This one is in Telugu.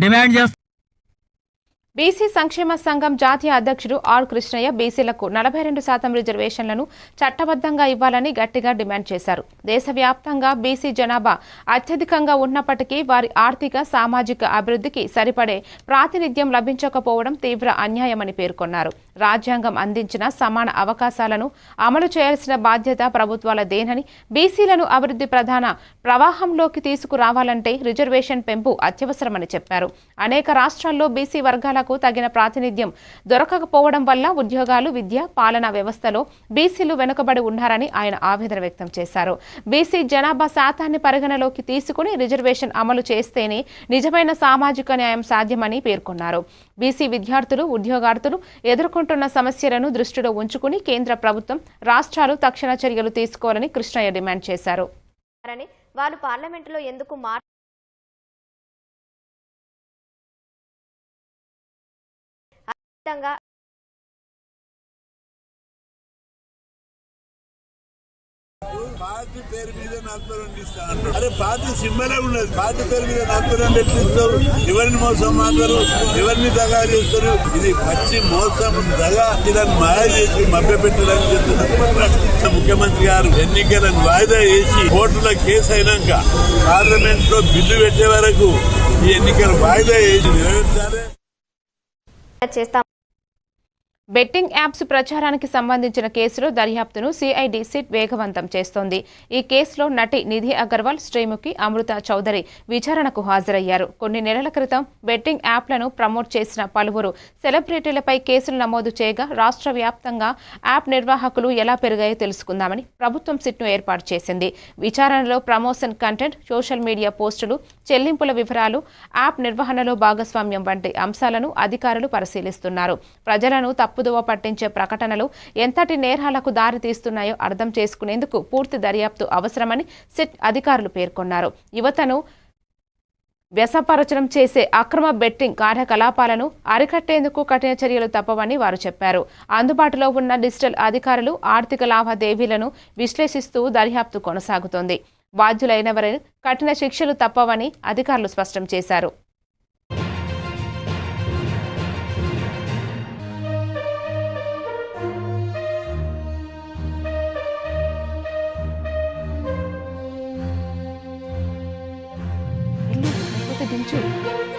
డిమాండ్ చేస్తున్నాం బీసీ సంక్షేమ సంఘం జాతీయ అధ్యక్షుడు ఆర్ కృష్ణయ్య బీసీలకు నలభై రెండు శాతం రిజర్వేషన్లను చట్టబద్ధంగా ఇవ్వాలని గట్టిగా డిమాండ్ చేశారు. దేశవ్యాప్తంగా బీసీ జనాభా అత్యధికంగా ఉన్నప్పటికీ వారి ఆర్థిక సామాజిక అభివృద్ధికి సరిపడే ప్రాతినిధ్యం లభించకపోవడం తీవ్ర అన్యాయమని పేర్కొన్నారు. రాజ్యాంగం అందించిన సమాన అవకాశాలను అమలు చేయాల్సిన బాధ్యత ప్రభుత్వాలదేనని బీసీలను అభివృద్ధి ప్రధాన ప్రవాహంలోకి తీసుకురావాలంటే రిజర్వేషన్ పెంపు అత్యవసరమని చెప్పారు. అనేక రాష్ట్రాల్లో బీసీ వర్గాల వర్గాలకు తగిన ప్రాతినిధ్యం దొరకకపోవడం వల్ల ఉద్యోగాలు విద్య పాలనా వ్యవస్థలో బీసీలు వెనుకబడి ఉన్నారని ఆయన ఆవేదన వ్యక్తం చేశారు. బీసీ జనాభా శాతాన్ని పరిగణలోకి తీసుకుని రిజర్వేషన్ అమలు చేస్తేనే నిజమైన సామాజిక న్యాయం సాధ్యమని పేర్కొన్నారు. బీసీ విద్యార్థులు ఉద్యోగార్థులు ఎదుర్కొంటున్న సమస్యలను దృష్టిలో ఉంచుకుని కేంద్ర ప్రభుత్వం రాష్ట్రాలు తక్షణ చర్యలు తీసుకోవాలని కృష్ణయ్య డిమాండ్ చేశారు. వాళ్ళు పార్లమెంటులో ఎందుకు మాట పార్టీ పేరు మీద నలభై రెండు ఇస్తా అంటారు. అరే పార్టీ సింబలే ఉన్నది పార్టీ పేరు మీద నలభై రెండు ఎట్లు ఇస్తారు ఎవరిని మోసం మాట్లారు ఎవరిని దగా చేస్తారు. ఇది పచ్చి మోసం దగా ఇదని మాయ చేసి మభ్య పెట్టడానికి చెప్తున్నారు ముఖ్యమంత్రి గారు ఎన్నికలను వాయిదా వేసి కోర్టుల కేసు అయినాక పార్లమెంట్లో బిల్లు పెట్టే వరకు ఈ ఎన్నికలు వాయిదా వేసి నెరవేర్చాలి చేస్తాం. బెట్టింగ్ యాప్స్ ప్రచారానికి సంబంధించిన కేసులో దర్యాప్తును సిఐడి సిట్ వేగవంతం చేస్తోంది. ఈ కేసులో నటి నిధి అగర్వాల్ శ్రీముఖి అమృత చౌదరి విచారణకు హాజరయ్యారు. కొన్ని నెలల క్రితం బెట్టింగ్ యాప్లను ప్రమోట్ చేసిన పలువురు సెలబ్రిటీలపై కేసులు నమోదు చేయగా రాష్ట్ర వ్యాప్తంగా యాప్ నిర్వాహకులు ఎలా పెరిగాయో తెలుసుకుందామని ప్రభుత్వం సిట్ను ఏర్పాటు చేసింది. విచారణలో ప్రమోషన్ కంటెంట్ సోషల్ మీడియా పోస్టులు చెల్లింపుల వివరాలు యాప్ నిర్వహణలో భాగస్వామ్యం వంటి అంశాలను అధికారులు పరిశీలిస్తున్నారు. ప్రజలను తప్పుదోవ పట్టించే ప్రకటనలు ఎంతటి నేరాలకు దారి తీస్తున్నాయో అర్థం చేసుకునేందుకు పూర్తి దర్యాప్తు అవసరమని సిట్ అధికారులు పేర్కొన్నారు. యువతను వ్యసపరచనం చేసే అక్రమ బెట్టింగ్ కార్యకలాపాలను అరికట్టేందుకు కఠిన చర్యలు తప్పవని వారు చెప్పారు. అందుబాటులో ఉన్న డిజిటల్ అధికారులు ఆర్థిక లావాదేవీలను విశ్లేషిస్తూ దర్యాప్తు కొనసాగుతోంది. బాధ్యులైనవరి కఠిన శిక్షలు తప్పవని అధికారులు స్పష్టం చేశారు. 된채 입.